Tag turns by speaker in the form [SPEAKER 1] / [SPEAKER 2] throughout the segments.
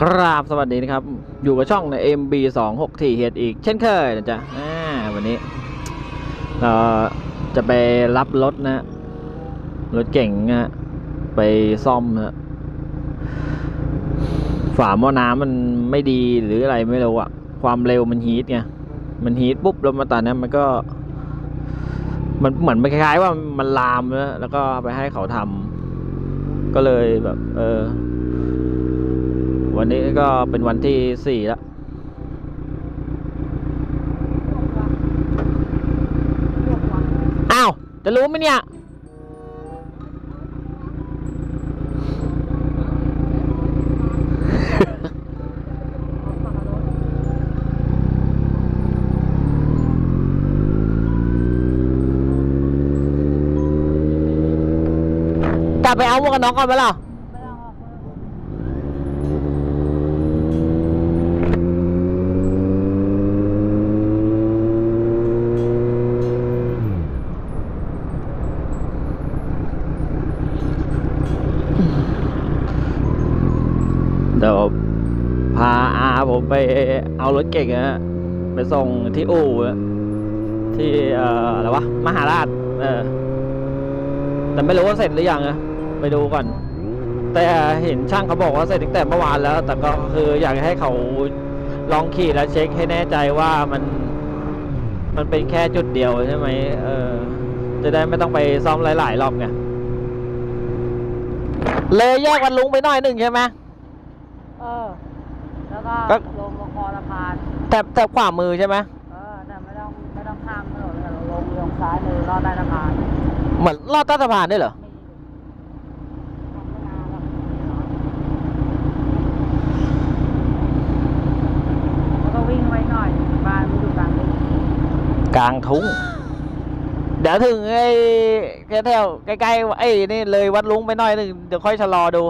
[SPEAKER 1] ครับสวัสดีนะครับ อยู่กับช่องใน MB 2 6 4เฮดอีก เช่นเคยนะจ๊ะวันนี้เราจะไปรับรถนะ รถเก่งนะไปซ่อมนะฮะฝาหม้อน้ำมันไม่ดีหรืออะไรไม่รู้อะความเร็วมันฮีทไงมันฮีทปุ๊บแล้วมาตอนนี้มันก็ มันเหมือนมันคล้ายๆว่ามันลามนะแล้วก็ไปให้เขาทำก็เลยแบบ เออ วันนี้ก็เป็นวันที่สี่แล้วอ้าว จะรู้ไหมเนี่ยกลับไปเอาหมวกกันน็อกก่อนไหมล่ะ เดี๋ยวพาอาผมไปเอารถเก่งนะฮะไปส่งที่อู่ที่เอ่ออะไรวะมหาราชเออแต่ไม่รู้ว่าเสร็จหรือยังอะไปดูก่อน แต่เห็นช่างเขาบอกว่าเสร็จตั้งแต่เมื่อวานแล้ว แต่ก็คืออยากให้เขาลองขี่แล้วเช็คให้แน่ใจว่ามันมันเป็นแค่จุดเดียวใช่ไหมเออจะได้ไม่ต้องไปซ่อมหลาย ๆ รอบไงเลยแยกวันลุงไปหน่อยหนึ่งใช่ไหม
[SPEAKER 2] แล้วก็
[SPEAKER 1] ก็
[SPEAKER 2] ลงมาคอสะพาน
[SPEAKER 1] แถบแถบขวามือใช่ไหม
[SPEAKER 2] เออแต่ไม่ต้องไม่ต้องข้ามถนนเลยลงลงซ้ายมือลอดใต้สะพาน
[SPEAKER 1] เหมือนลอดใต้สะพานได้วยเหรอ
[SPEAKER 2] มีทำไม่นานหรอกแล้วก็วิ่งไว้หน่อยบ้านมันอยู่กลางทุ่ง
[SPEAKER 1] กลางทุ่งเดี๋ยวถึงไอ้แถวๆใกล้ๆไอ้นี่เลยวัดลุงไปหน่อยหนึ่งเดี๋ยวค่อยชะลอดู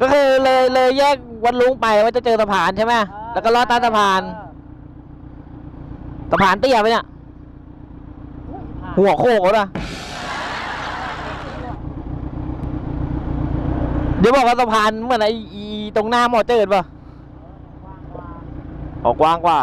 [SPEAKER 1] ก็คือเลยเลยแยกวัดลุงไปว่าจะเจอสะพานใช่ไหม
[SPEAKER 2] เออ
[SPEAKER 1] แล้วก็ลอดใต้สะพาน
[SPEAKER 2] เออ
[SPEAKER 1] สะพานเตี้ยไปเนี่ย หัวโคกนะเดี๋ยวบอกว่าสะพานเหมือนไอ้อีตรงหน้าหมอเจิดป่ะ
[SPEAKER 2] ว่างกว่า
[SPEAKER 1] ออกกว้างกว่า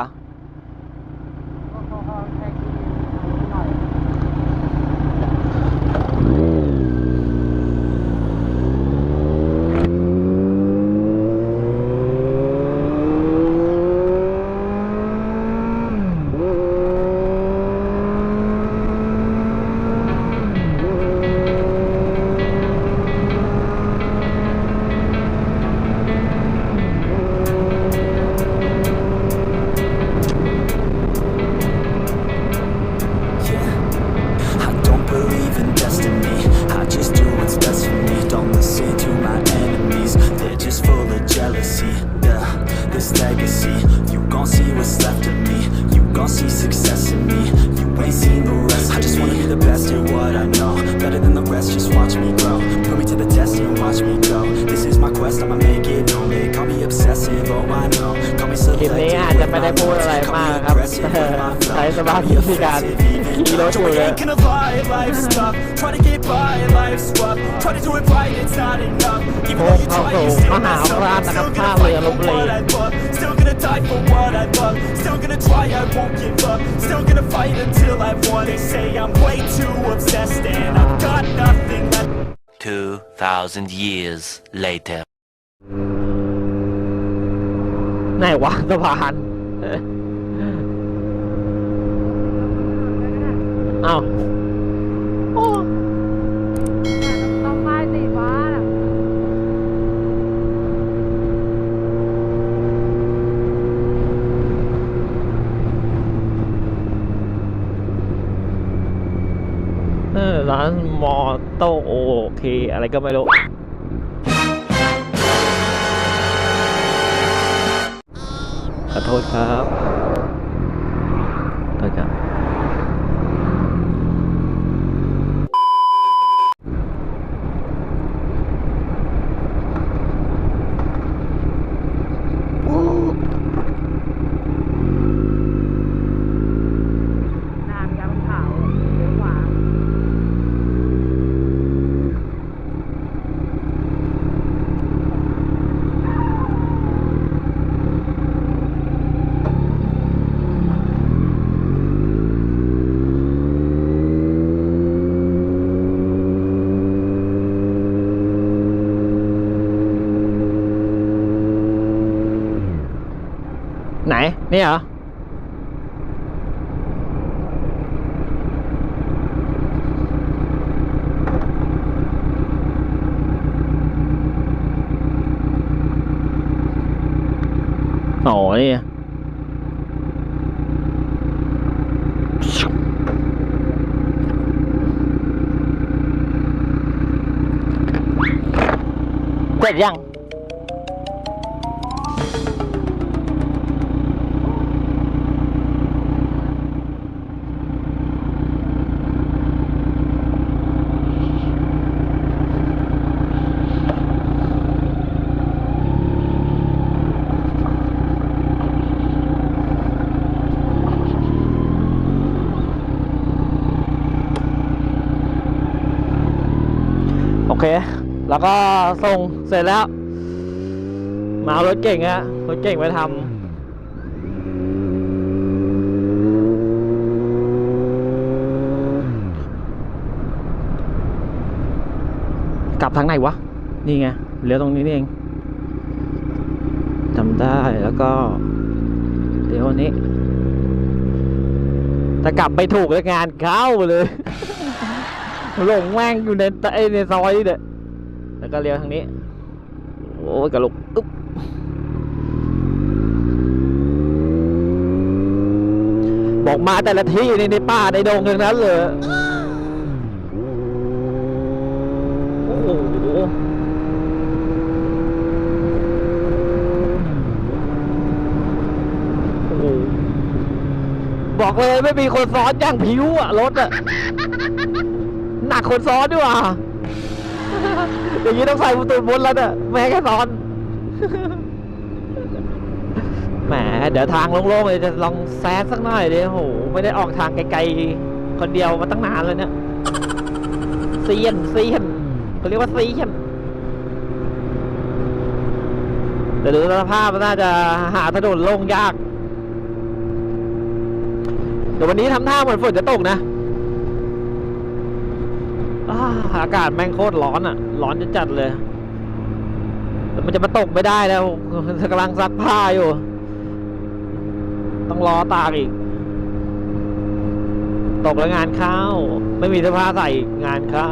[SPEAKER 3] right, it's not enough. Even though you
[SPEAKER 1] เข้า
[SPEAKER 3] try,
[SPEAKER 1] สู่
[SPEAKER 3] you still
[SPEAKER 1] มหา
[SPEAKER 3] mess up.
[SPEAKER 1] ราช
[SPEAKER 3] I'm
[SPEAKER 1] นะครับ
[SPEAKER 3] still
[SPEAKER 1] ท่า
[SPEAKER 3] gonna
[SPEAKER 1] เรือ
[SPEAKER 3] fight
[SPEAKER 1] ล
[SPEAKER 3] for
[SPEAKER 1] บบุรี
[SPEAKER 3] what I love. Still gonna die for what I love. Still gonna try, I won't give up. Still gonna fight until I won. They say I'm way too obsessed and I've got nothing left.
[SPEAKER 4] 2,000 years later.
[SPEAKER 1] ไหนวะสะพานเอ้าโอ้
[SPEAKER 2] ต้องป้ายสีฟ้าน่ะ
[SPEAKER 1] เออร้านมอ โตโอเค อะไรก็ไม่รู้ขอโทษครับ นี่เหรออ๋อนี่เสร็จยัง โอเค แล้วก็ส่งเสร็จแล้ว มารถเก่งอะรถเก่งไปทำกลับทางไหนวะ นี่ไงเลี้ยวตรงนี้นี่เองจำได้แล้วก็เดี๋ยวนี้ถ้ากลับไปถูกแล้วงานเข้าเลย หลงแม่งอยู่ในไอในซอยนี่เด้อ แล้วก็เลี้ยวทางนี้ โอ้ยกระลุกอึ๊บบอกมาแต่ละที่ในในป่าในดงทั้งนั้นเลยโอ้โหโอ้โหบอกเลยไม่มีคนซ้อนอย่างผิวอะรถอะหนักคนซ้อนด้วยว่ะ อย่างนี้ต้องใส่ประตูบนแล้วเนี่ยแม่แค่ซ้อนแหมเดี๋ยวทางโล่งๆเลยจะลองแซดสักหน่อยดิโหไม่ได้ออกทางไกลๆคนเดียวมาตั้งนานแล้วเนี่ยเซียนเซียนเขาเรียกว่าเซียนแต่ดูสภาพมันน่าจะหาถนนโล่งยากเดี๋ยววันนี้ทำท่าเหมือนฝนจะตกนะ อากาศแม่งโคตรร้อนอะ ร้อนจะจัดเลย แต่มันจะมาตกไม่ได้แล้วกำลังซักผ้าอยู่ ต้องรอตากอีก ตกแล้วงานเข้าไม่มีเสื้อผ้าใส่งานเข้า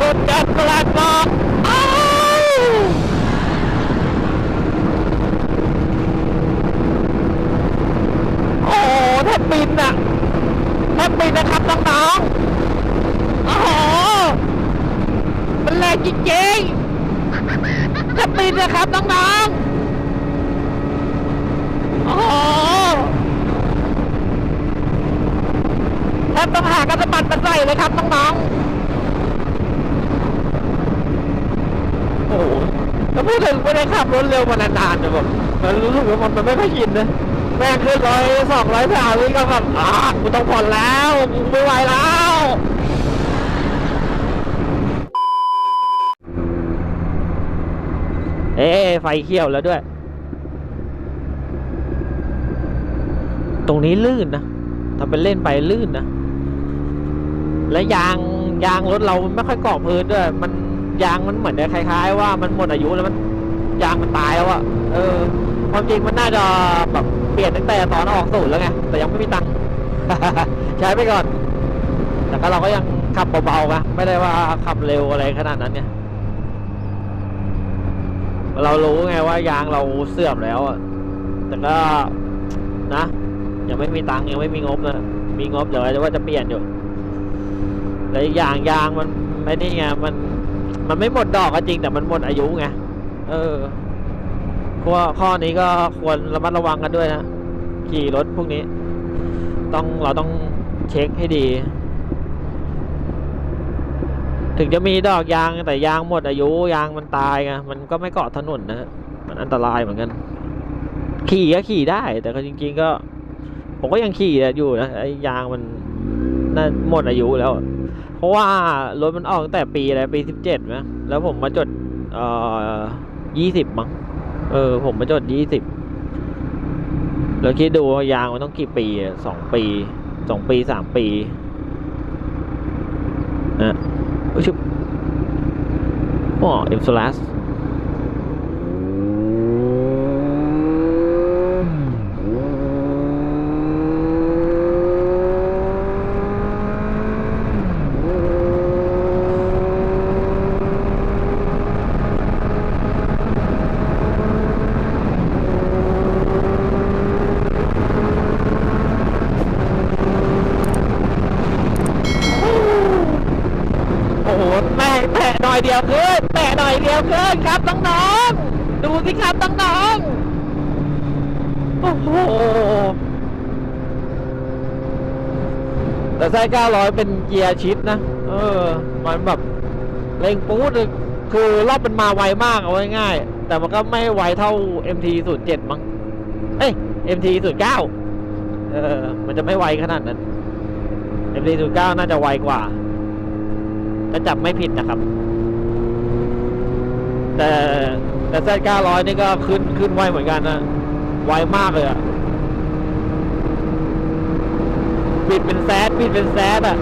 [SPEAKER 1] วดจัดประหลาดบอกอ้าวโอ้โหแทบบินอะแทบบินนะครับน้องๆโอ้โห มันแรง จริงๆแทบบินนะครับน้องๆ โอ้โหแทบต้องหากระสบัดมาใส่เลยครับน้องๆ โอ้โหถ้าพูดถึงไม่ได้ขับรถเร็วมานานๆเนี่ยแบบมันรู้สึกว่ามันมันไม่ค่อยชินนะ แม่งขึ้นร้อยสองร้อยสามนี่ก็แบบอ่ากูต้องผ่อนแล้ว กูไม่ไหวแล้ว เอ๊ะ ไฟเขียวแล้วด้วย ตรงนี้ลื่นนะทำเป็นเล่นไปลื่นนะ และยางยางรถเราไม่ค่อยเกาะพื้นด้วย มันยางมันเหมือนจะคล้าย ๆ ว่ามันหมดอายุแล้วมันยางมันตายแล้วอะเออ ความจริงมันน่าจะแบบเปลี่ยนตั้งแต่ตอนออกสูตรแล้วไง แต่ยังไม่มีตังค์ใช้ไปก่อน แต่ก็เราก็ยังขับเบาๆนะไม่ได้ว่าขับเร็วอะไรขนาดนั้นเนี่ย เรารู้ไงว่ายางเราเสื่อมแล้วอะแต่ก็นะยังไม่มีตังค์ยังไม่มีงบนะมีงบเดี๋ยวจะว่าจะเปลี่ยนอยู่แล้วอีกอย่างยางมันไม่นี่ไงมัน มันไม่หมดดอกก็จริงแต่มันหมดอายุไงเออข้อข้อนี้ก็ควรระมัดระวังกันด้วยนะขี่รถพวกนี้ ต้องเราต้องเช็คให้ดี ถึงจะมีดอกยางแต่ยางหมดอายุยางมันตายไงมันก็ไม่เกาะถนนนะมันอันตรายเหมือนกัน ขี่ก็ขี่ได้ แต่ก็จริง ๆ ก็ ผมก็ยังขี่อยู่นะไอ้ยางมันน่าหมดอายุแล้ว เพราะว่ารถมันออกตั้งแต่ปีอะไรปีสิบเจ็ดนะแล้วผมมาจดเอ่อยี่สิบมั้งเออ ผมมาจดยี่สิบแล้วคิดดูยางมันต้องกี่ปีสองปีสองปีสามปีนะ ชุบอ๋อเอ็มโซลัส โอ้โหแม่งแตะหน่อยเดียวเกินแตะหน่อยเดียวเกินครับน้องๆ ดูสิครับน้องๆโอ้โหแต่ไส้900 เป็นเกียร์ชิดนะ เออ มันแบบเร่งปูดเลยคือรอบมันมาไวมากเอาง่ายๆแต่มันก็ไม่ไวเท่า MT 0 7 มั้ง เอ้ย MT 0 9 เออ มันจะไม่ไวขนาดนั้น MT 0 9 น่าจะไวกว่าถ้าจับไม่ผิดนะครับ แต่ แต่แซดเก้าร้อยนี่ก็ขึ้นขึ้นไวเหมือนกันนะไวมากเลยอะบิดเป็นแซดบิดเป็นแซดอะ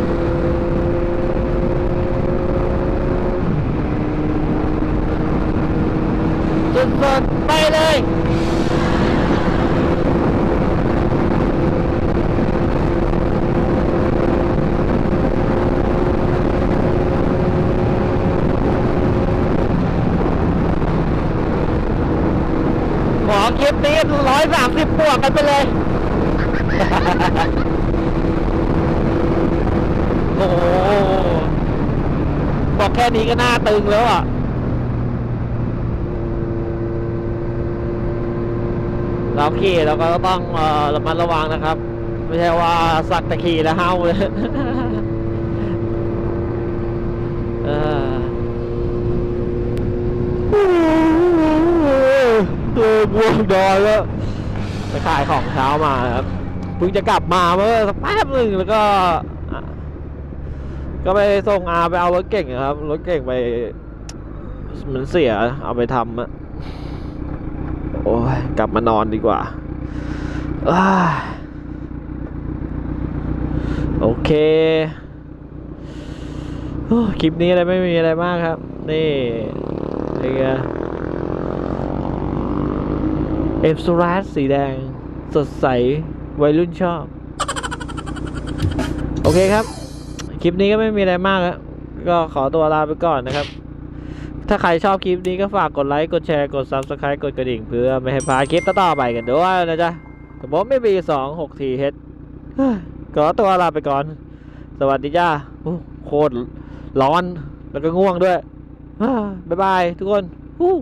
[SPEAKER 1] สุดๆไปเลย ขอคลิปนี้ร้อย สามสิบบวกกันไปเลย โอ้โหบอกแค่นี้ก็น่าตึงแล้วอะเราขี่เราก็ต้องเอ่อระมัดระวังนะครับ ไม่ใช่ว่าสักแตะขี่แล้วเฮาเลยเออเออง่วงนอนแล้วไป ขายของเช้ามาครับเพิ่งจะกลับมาเมื่อสักแป๊บหนึ่งแล้วก็ ก็ไปส่งอาไปเอารถเก่งครับรถเก่งไปมันเสียเอาไปทำอะโอ้ยกลับมานอนดีกว่าโอเคคลิปนี้อะไรไม่มีอะไรมากครับ นี่นี่ไงเอฟซูรัสสีแดง สดใสวัยรุ่นชอบ โอเคครับ คลิปนี้ก็ไม่มีอะไรมากแล้วก็ขอตัวลาไปก่อนนะครับ ถ้าใครชอบคลิปนี้ก็ฝากกดไลค์ กดแชร์ กด Subscribe กดกระดิ่งเพื่อไม่ให้พลาดคลิปต่อๆไปกันด้วยนะจ๊ะกับผมไม่มีสองหกทีเฮดขอตัวลาไปก่อน สวัสดีจ้าโอ้โคตรร้อนแล้วก็ง่วงด้วย บ๊ายบายทุกคนฮู้